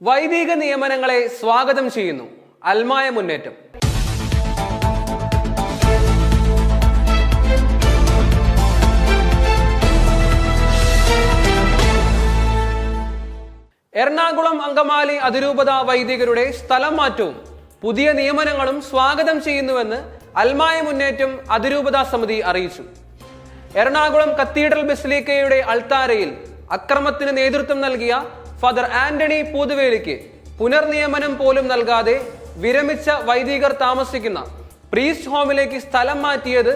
വൈദിക നിയമനങ്ങളെ സ്വാഗതം ചെയ്യുന്നു. അൽമായ മുന്നേറ്റം. എറണാകുളം അങ്കമാലി അതിരൂപത വൈദികരുടെ സ്ഥലം മാറ്റവും പുതിയ നിയമനങ്ങളും സ്വാഗതം ചെയ്യുന്നുവെന്ന് അൽമായ മുന്നേറ്റം അതിരൂപതാ സമിതി അറിയിച്ചു. എറണാകുളം കത്തീഡ്രൽ ബസിലിക്കയുടെ അൾത്താരയിൽ അക്രമത്തിന് നേതൃത്വം നൽകിയ ഫാദർ ആന്റണി പൂതുവേലിക്ക് പുനർനിയമനം പോലും നൽകാതെ വിരമിച്ച വൈദികർ താമസിക്കുന്ന പ്രീസ്റ്റ് ഹോമിലേക്ക് സ്ഥലം മാറ്റിയത്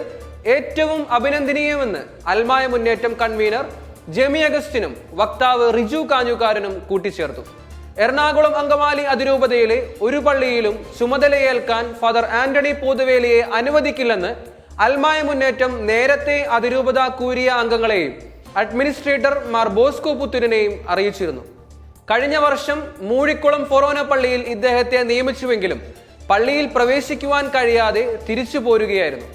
ഏറ്റവും അഭിനന്ദനീയമെന്ന് അൽമായ മുന്നേറ്റം കൺവീനർ ജെമി അഗസ്റ്റിനും വക്താവ് റിജു കാഞ്ഞുകാരനും കൂട്ടിച്ചേർത്തു. എറണാകുളം അങ്കമാലി അതിരൂപതയിലെ ഒരു പള്ളിയിലും ചുമതലയേൽക്കാൻ ഫാദർ ആന്റണി പൂതുവേലിയെ അനുവദിക്കില്ലെന്ന് അൽമായ മുന്നേറ്റം നേരത്തെ അതിരൂപത കൂരിയ അംഗങ്ങളെയും അഡ്മിനിസ്ട്രേറ്റർ മാർ ബോസ്കോ പുത്തൂരിനെയും അറിയിച്ചിരുന്നു. കഴിഞ്ഞ വർഷം മൂഴിക്കുളം ഫൊറോന പള്ളിയിൽ ഇദ്ദേഹത്തെ നിയമിച്ചുവെങ്കിലും പള്ളിയിൽ പ്രവേശിക്കുവാൻ കഴിയാതെ തിരിച്ചു പോരുകയായിരുന്നു.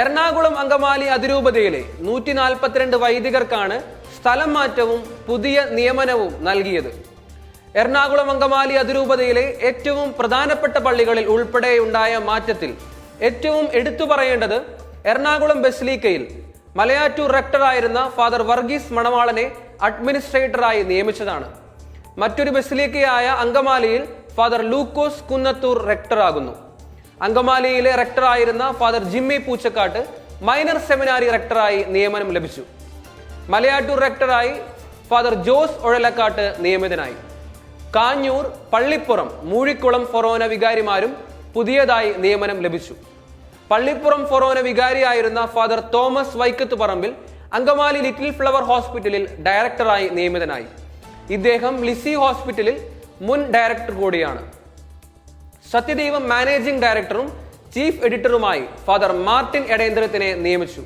എറണാകുളം അങ്കമാലി അതിരൂപതയിലെ നൂറ്റി നാൽപ്പത്തിരണ്ട് വൈദികർക്കാണ് സ്ഥലം മാറ്റവും പുതിയ നിയമനവും നൽകിയത്. എറണാകുളം അങ്കമാലി അതിരൂപതയിലെ ഏറ്റവും പ്രധാനപ്പെട്ട പള്ളികളിൽ ഉൾപ്പെടെ ഉണ്ടായ മാറ്റത്തിൽ ഏറ്റവും എടുത്തു പറയേണ്ടത് എറണാകുളം ബസ്ലീക്കയിൽ മലയാറ്റൂർ റെക്ടറായിരുന്ന ഫാദർ വർഗീസ് മണവാളനെ അഡ്മിനിസ്ട്രേറ്ററായി നിയമിച്ചതാണ്. മറ്റൊരു ബസിലിക്കയായ അങ്കമാലിയിൽ ഫാദർ ലൂക്കോസ് കുന്നത്തൂർ റെക്ടറാകുന്നു. അങ്കമാലിയിലെ റെക്ടറായിരുന്ന father Jimmy Poochakkattu minor seminary റെക്ടറായി നിയമനം ലഭിച്ചു. മലയാട്ടൂർ റെക്ടറായി ഫാദർ ജോസ് ഒഴലക്കാട്ട് നിയമിതനായി. കാഞ്ഞൂർ പള്ളിപ്പുറം മൂഴിക്കുളം ഫൊറോന വികാരിമാരും പുതിയതായി നിയമനം ലഭിച്ചു. പള്ളിപ്പുറം ഫൊറോന വികാരിയായിരുന്ന ഫാദർ തോമസ് വൈക്കത്ത് പറമ്പിൽ അങ്കമാലി ലിറ്റിൽ ഫ്ലവർ ഹോസ്പിറ്റലിൽ ഡയറക്ടറായി നിയമിതനായി. ഇദ്ദേഹം ലിസി ഹോസ്പിറ്റലിൽ മുൻ ഡയറക്ടർ കൂടിയാണ്. സത്യദൈവം മാനേജിംഗ് ഡയറക്ടറും ചീഫ് എഡിറ്ററുമായി ഫാദർ മാർട്ടിൻ എടേന്ദ്രത്തിനെ നിയമിച്ചു.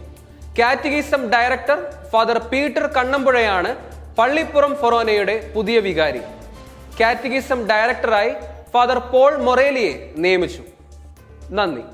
കാറ്റഗീസം ഡയറക്ടർ ഫാദർ പീറ്റർ കണ്ണമ്പുഴയാണ് പള്ളിപ്പുറം ഫൊറോനയുടെ പുതിയ വികാരി. കാറ്റഗീസം ഡയറക്ടറായി ഫാദർ പോൾ മൊറേലിയെ നിയമിച്ചു. നന്ദി.